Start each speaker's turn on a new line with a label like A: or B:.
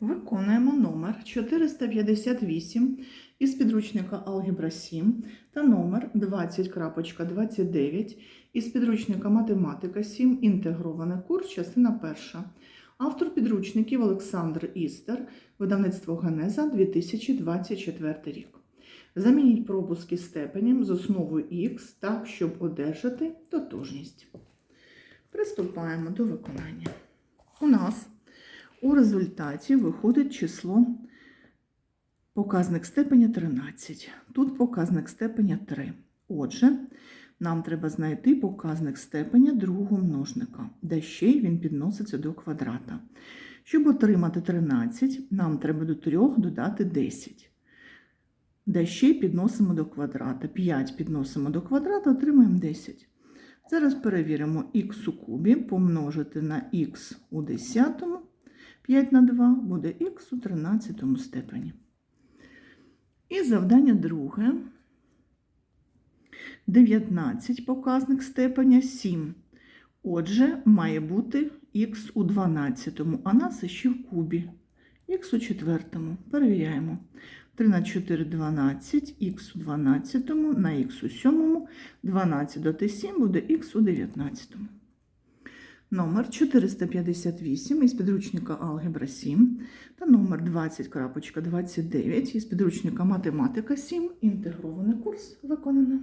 A: Виконуємо номер 458 із підручника Алгебра 7 та номер 20.29 із підручника Математика 7. Інтегрований курс, частина перша. Автор підручників Олександр Істер, видавництво Генеза 2024 рік. Замініть пропуски степенем з основою х так, щоб одержати тотожність. Приступаємо до виконання. У нас у результаті виходить число показник степеня 13. Тут показник степеня 3. Отже, нам треба знайти показник степеня другого множника, де ще й він підноситься до квадрата. Щоб отримати 13, нам треба до 3 додати 10. Де ще й підносимо до квадрата. 5 підносимо до квадрата, отримаємо 10. Зараз перевіримо х у кубі помножити на х у 10. 5 на 2 буде х у 13 степені. І завдання друге. 19 показник степеня 7. Отже, має бути х у 12, а нас ще в кубі. х у 4. Перевіряємо. 3 на 4 – 12, х у 12, на х у 7, 12 додати 7 буде х у 19. Номер 458 із підручника Алгебра 7 та номер 20.29 із підручника Математика 7. Інтегрований курс виконано.